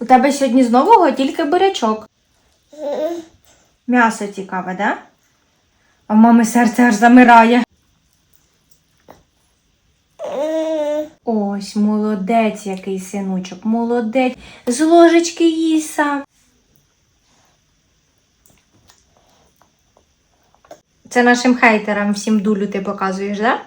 У тебе сьогодні з нового тільки бурячок. М'ясо цікаве, да? А в мами серце аж замирає. Ось, молодець який синучок, молодець. З ложечки їса. сам. Це нашим хейтерам всім дулю ти показуєш, да?